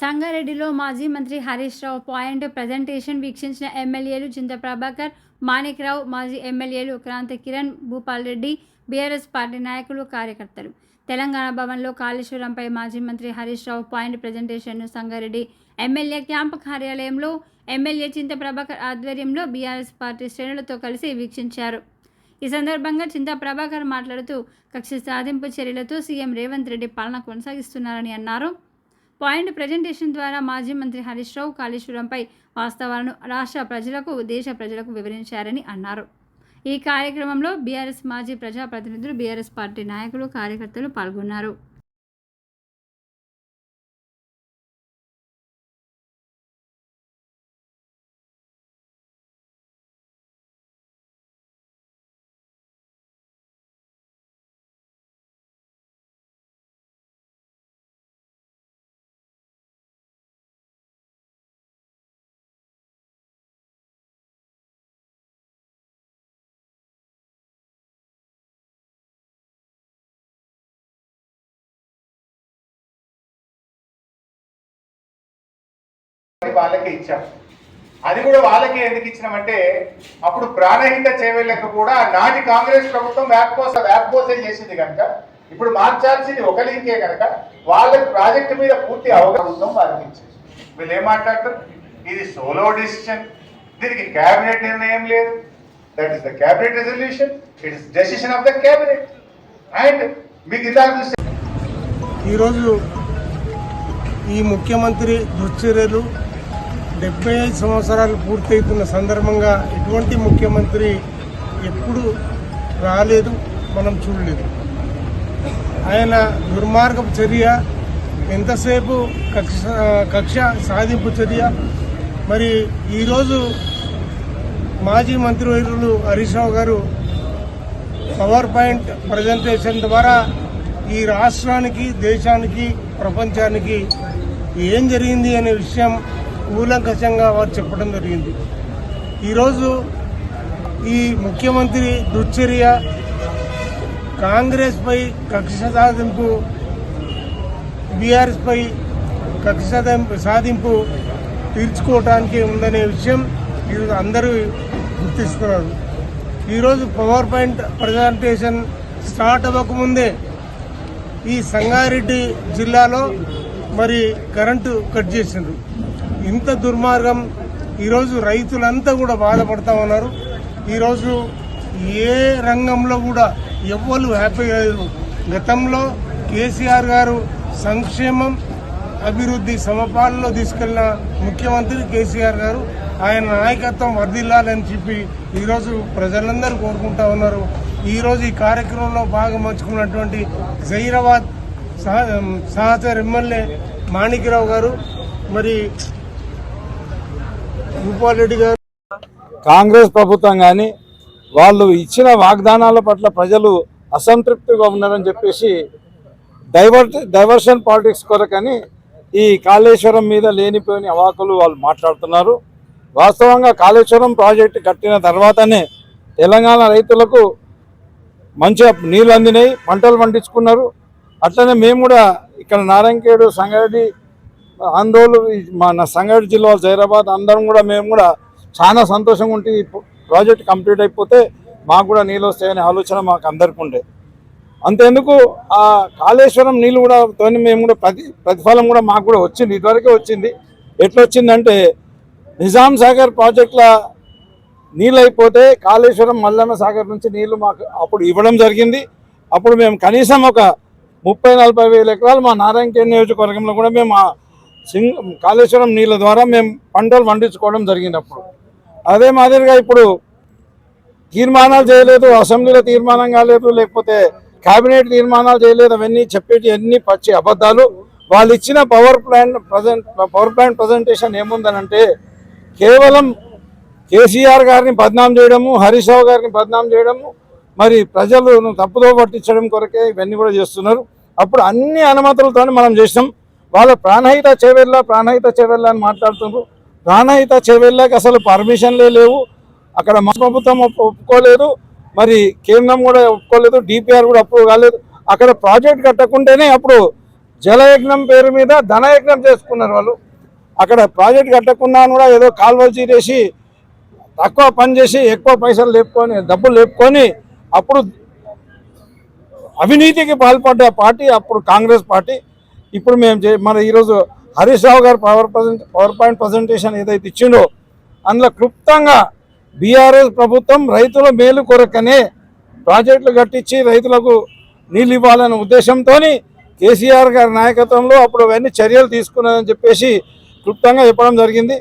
సంగారెడ్డిలో మాజీ మంత్రి హరీష్ రావు పాయింట్ ప్రజెంటేషన్ వీక్షించిన ఎమ్మెల్యేలు చింత ప్రభాకర్ మాణిక్రావు మాజీ ఎమ్మెల్యేలు క్రాంతి కిరణ్ భూపాల్ రెడ్డి బీఆర్ఎస్ పార్టీ నాయకులు కార్యకర్తలు. తెలంగాణ భవన్లో కాళేశ్వరంపై మాజీ మంత్రి హరీష్ రావు పాయింట్ ప్రజెంటేషన్ను సంగారెడ్డి ఎమ్మెల్యే క్యాంపు కార్యాలయంలో ఎమ్మెల్యే చింత ప్రభాకర్ ఆధ్వర్యంలో బీఆర్ఎస్ పార్టీ శ్రేణులతో కలిసి వీక్షించారు. ఈ సందర్భంగా చింతా ప్రభాకర్ మాట్లాడుతూ కక్ష సాధింపు చర్యలతో సీఎం రేవంత్ రెడ్డి పాలన కొనసాగిస్తున్నారని అన్నారు. పాయింట్ ప్రజెంటేషన్ ద్వారా మాజీ మంత్రి హరీష్ రావు కాళేశ్వరంపై వాస్తవాలను రాష్ట్ర ప్రజలకు దేశ ప్రజలకు వివరించారని అన్నారు. ఈ కార్యక్రమంలో బీఆర్ఎస్ మాజీ ప్రజాప్రతినిధులు బీఆర్ఎస్ పార్టీ నాయకులు కార్యకర్తలు పాల్గొన్నారు. వాళ్ళకే ఇచ్చాం. అది కూడా వాళ్ళకే ఎందుకు ఇచ్చినామంటే అప్పుడు ప్రాణహిత చేవేళ్ళకు కూడా నాటి కాంగ్రెస్ ప్రభుత్వం వ్యాప్కోస వ్యాప్కోసం చేసింది కనుక ఇప్పుడు మార్చాల్సింది ఒక లింకే కనుక వాళ్ళకి ప్రాజెక్టు మీద పూర్తి అవగాహన వారికి ఇచ్చేది వీళ్ళు ఏం మాట్లాడతారు? ఇది సోలో డిసిషన్ దీనికి క్యాబినెట్ నిర్ణయం లేదు. That is the cabinet resolution it is decision of the cabinet and మీకు ఇందాక చూస్తే ఈరోజు ఈ ముఖ్యమంత్రి దుశ్చర్యలు డెబ్బై ఐదు సంవత్సరాలు పూర్తవుతున్న సందర్భంగా ఎటువంటి ముఖ్యమంత్రి ఎప్పుడు రాలేదు మనం చూడలేదు. ఆయన దుర్మార్గపు చర్య ఎంతసేపు కక్ష కక్ష సాధింపు చర్య మరి ఈరోజు మాజీ మంత్రివర్యులు హరీష్ రావు గారు పవర్ పాయింట్ ప్రజెంటేషన్ ద్వారా ఈ రాష్ట్రానికి దేశానికి ప్రపంచానికి ఏం జరిగింది అనే విషయం కూలంకషంగా వారు చెప్పడం జరిగింది. ఈరోజు ఈ ముఖ్యమంత్రి దుశ్చర్య కాంగ్రెస్పై కక్ష సాధింపు బీఆర్ఎస్పై కక్ష సాధింపు సాధింపు తీర్చుకోవటానికి ఉందనే విషయం ఈరోజు అందరూ గుర్తిస్తున్నారు. ఈరోజు పవర్ పాయింట్ ప్రజెంటేషన్ స్టార్ట్ అవ్వకముందే ఈ సంగారెడ్డి జిల్లాలో మరి కరెంటు కట్ చేసిండ్రు. ఇంత దుర్మార్గం ఈరోజు రైతులంతా కూడా బాధపడతా ఉన్నారు. ఈరోజు ఏ రంగంలో కూడా ఎవ్వరు హ్యాపీ లేరు గతంలో కేసీఆర్ గారు సంక్షేమం అభివృద్ధి సమపాలనలో తీసుకెళ్ళిన ముఖ్యమంత్రి కేసీఆర్ గారు ఆయన నాయకత్వం వర్ధిల్లాలని చెప్పి ఈరోజు ప్రజలందరూ కోరుకుంటా ఉన్నారు. ఈరోజు ఈ కార్యక్రమంలో భాగం పంచుకున్నటువంటి జైరాబాద్ సహ సహచర ఎమ్మెల్యే మాణిక్యరావు గారు మరి భూపాల్ రెడ్డి గారు. కాంగ్రెస్ ప్రభుత్వం కానీ వాళ్ళు ఇచ్చిన వాగ్దానాల పట్ల ప్రజలు అసంతృప్తిగా ఉన్నారని చెప్పేసి డైవర్ డైవర్షన్ పాలిటిక్స్ కొరకని ఈ కాళేశ్వరం మీద లేనిపోయిన అవాకులు వాళ్ళు మాట్లాడుతున్నారు. వాస్తవంగా కాళేశ్వరం ప్రాజెక్టు కట్టిన తర్వాతనే తెలంగాణ రైతులకు మంచిగా నీళ్ళు అందినాయి పంటలు పండించుకున్నారు. అట్లనే మేము కూడా ఇక్కడ నారాయణఖేడు సంగారెడ్డి ఆందోళన మన సంగారెడ్డి జిల్లా జైరాబాద్ అందరం కూడా మేము కూడా చాలా సంతోషంగా ఉంటే ఈ ప్రాజెక్ట్ కంప్లీట్ అయిపోతే మాకు కూడా నీళ్ళు వస్తాయనే ఆలోచన మాకు అందరికీ ఉండే. అంతేందుకు ఆ కాళేశ్వరం నీళ్ళు కూడా తోని మేము కూడా ప్రతి ప్రతిఫలం కూడా మాకు కూడా వచ్చింది ఇదివరకే వచ్చింది. ఎట్లా వచ్చిందంటే నిజాం సాగర్ ప్రాజెక్టుల నీళ్ళు అయిపోతే కాళేశ్వరం మల్లన్న సాగర్ నుంచి నీళ్ళు మాకు అప్పుడు ఇవ్వడం జరిగింది. అప్పుడు మేము కనీసం ఒక ముప్పై నలభై వేల ఎకరాలు మా నారాయణఖేడ్ నియోజకవర్గంలో కూడా మేము సింగ్ కాళేశ్వరం నీళ్ళ ద్వారా మేము పంటలు పండించుకోవడం జరిగినప్పుడు అదే మాదిరిగా ఇప్పుడు తీర్మానాలు చేయలేదు అసెంబ్లీలో తీర్మానం కాలేదు లేకపోతే కేబినెట్ తీర్మానాలు చేయలేదు అవన్నీ చెప్పేటి అన్ని పచ్చి అబద్ధాలు. వాళ్ళు ఇచ్చిన power plant present power plant presentation ఏముందనంటే కేవలం కేసీఆర్ గారిని బద్నాం చేయడము హరీష్ రావు గారిని బద్నాం చేయడము మరి ప్రజలు తప్పుదో పట్టించడం కొరకే ఇవన్నీ కూడా చేస్తున్నారు. అప్పుడు అన్ని అనుమతులతో మనం చేసినాం. వాళ్ళ ప్రాణహిత చేవెళ్ళ ప్రాణహిత చేవెళ్ళ అని మాట్లాడుతున్నారు ప్రాణహిత చేవెళ్ళకి అసలు పర్మిషన్లే లేవు. అక్కడ మా ప్రభుత్వం ఒప్పు- ఒప్పుకోలేదు. మరి కేంద్రం కూడా ఒప్పుకోలేదు డిపిఆర్ కూడా అప్రూవ్ కాలేదు. అక్కడ ప్రాజెక్ట్ కట్టకుంటేనే అప్పుడు జలయజ్ఞం పేరు మీద ధనయజ్ఞం చేసుకున్నారు వాళ్ళు. అక్కడ ప్రాజెక్ట్ కట్టకుండా కూడా ఏదో కాల్వలు చీరేసి తక్కువ పని చేసి ఎక్కువ పైసలు లేపుకొని డబ్బులు లేపుకొని అప్పుడు అవినీతికి పాల్పడ్డ పార్టీ అప్పుడు కాంగ్రెస్ పార్టీ ఇప్పుడు మేము చే- మన ఈరోజు Harish Rao garu power present power point presentation ఏదైతే ఇచ్చిండో అందులో క్లుప్తంగా బీఆర్ఎస్ ప్రభుత్వం రైతుల మేలు కొరకనే ప్రాజెక్టులు కట్టించి రైతులకు నీళ్ళు ఇవ్వాలనే ఉద్దేశంతో కేసీఆర్ గారి నాయకత్వంలో అప్పుడు అవన్నీ చర్యలు తీసుకున్నదని చెప్పేసి క్లుప్తంగా చెప్పడం జరిగింది.